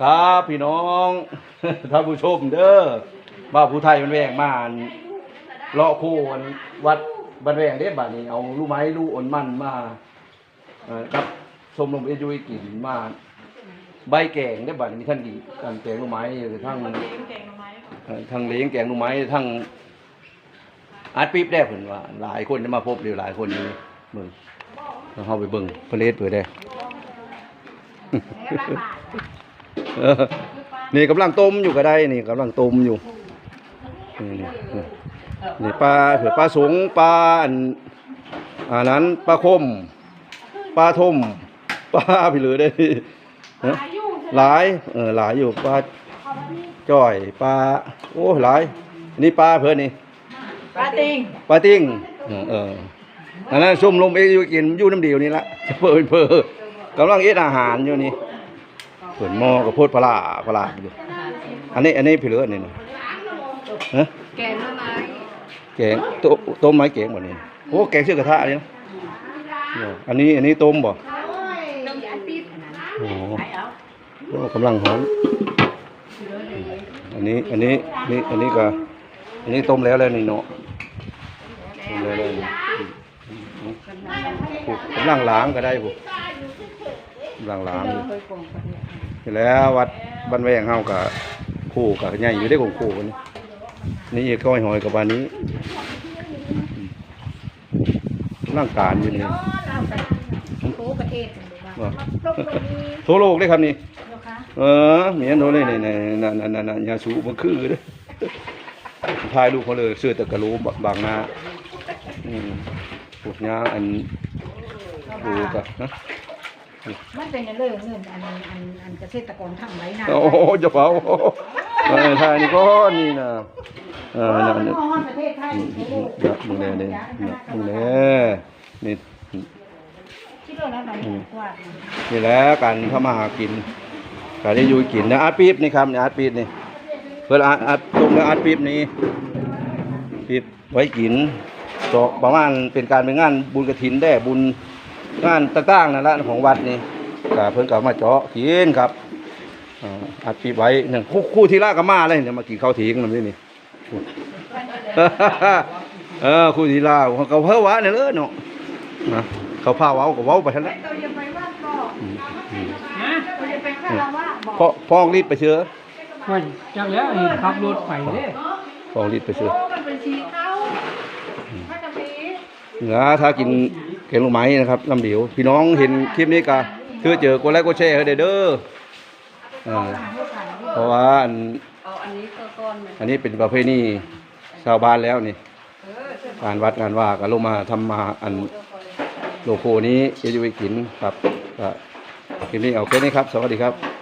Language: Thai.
ครับพี่น้องท่านผู้ชมเด้อว่าผู้ไทยมันแวงมานเลาะโคูนวัดบันแวงเด้บัดนี้ เอาลูกไม้ลูกอ่อนมันมาครับชมรมเอจุยกินมาใบแกงได้บัดนี้มีท่านดีการแกงลูกไม้หรือทั้งทั้งเลี้ยงแกงลูกไม้ทั้งอาร์ตปี๊บได้เพิ่นว่า หลายคนจะมาพบเดี๋ยวหลายคนอยู่เบิ่งเราเข้าไปเบิ่งเพลสเปิดได้ นี่กำลังต้มอยู่ก็ได้ นี่กำลังต้มอยู่นี่นี่นี่นี่ปลาเผือปลาสงปลาอันอันนั้นปลาคมปลาทมปลาพี่เหลือได้ฮะหลายเออหลายอยู่ปลาจ้อยปลาโอ้หลายอันนี่ปลาเพื่อนนี่ปลาติงปลาติ้งเออเอออันนั้นซุ่มลมเองอยู่กินอยู่น้ำเดียวนี่ละเพิ่นเพิ่น กำลังเอ็ดอาหารอยู่นี่เพิ่นหม้อกับโพดปลาร้าปลาอยู่อันนี้อันนี้พี่เหลืออันนี้นะฮะแกงไม้แกงต้มต้มไม้แกงบ่นี่โอ้แกงเชื่อกระทะนี่นะเนี่ยอันนี้อันนี้ต้มบ่โอ้ไหกำลังหอมอันนี้อันนี้นี่อันนี้ก็อันนี้ต้มแล้วแล้วนี่เนาะต้มแล้วแล้วนี่กำลังล้างก็ได้ผู กกำลังล้างอยู่เคยกงกันเนี่ยนี่แหล้ววัดบ้านแวงเฮากับคู่กับใหญ่อยู่ได้ของคู่กันนี่นี่ก้อยหอยกับบ้านนี้ร่างการอยู่นี่โคประเทศหรือว่าว่าลงไปนี่โทรโลกได้ครับนี่เนาะคะเออเมียนโทรเลยนี่นี่นั่นนั่นนั่นนั่นยาสูบมันคือเด้อทายลูกเขาเลยเสื้อตะกะรูบางหน้าอืมปลูกยาอันดูกับนะ มันเป็นเรื่องเงินอันอันอันเกษตรกรทำไว้นะโอ้โหจะเผาเออทายนี่ก็นี่นะเออนั่นนั่นมอนประเทศไทยนะมึงแน่เนี่ยนะมึงแน่นี่คิดว่าแล้วเรากวาดนี่แหละการทำมาหากินการได้อยู่กินนะอาร์ตปี๊บนี่ครับนี่อาร์ตปี๊บนี่เพื่ออาร์ตอาร์ตตรงกับอาร์ตปี๊บนี่ปี๊บไว้กินจอกประมาณเป็นการเป็นงานบุญกระถินได้บุญ งานต่างๆนั่นแหละของวัดนี่ก็เพิ่นก็มาเจาะกินครับอ่าอาร์ตปี๊บไว้หนึ่งคู่คู่ที่ละก็มาเลยเนี่ยมากินข้าวถิงนั่นนี่นี่เออคู่ที่ละของเขาเพิ่มวะเนี่ยเลยเนาะนะเขาพาเว้าก็เว้าไปทั้งนั้นเราจะไปวัดก็เราจะไปคารวะบอกพ่อพ่อรีบไปเชื่อว่าจักแล้วเห็นขับรถไปเด้พ่อรีบไปเชื่อโอ้มันเป็นสีเขาพระกะพีเหนือถ้ากิน แกงลูกไม้นะครับน้ำเดียว พี่น้องเห็นคลิปนี้ก็คือเจอกดไลค์กดแชร์ให้เด้อเด้ออ่าเพราะว่าอันเอาอันนี้ก็ก้อนมันอันนี้เป็นประเพณีชาวบ้านแล้วนี่การวัดงานว่าก็ลงมาทำมาอันโลโก้นี้เอยูวิกินครับก็คลิปนี้เอาแค่นี้ครับ สวัสดีครับ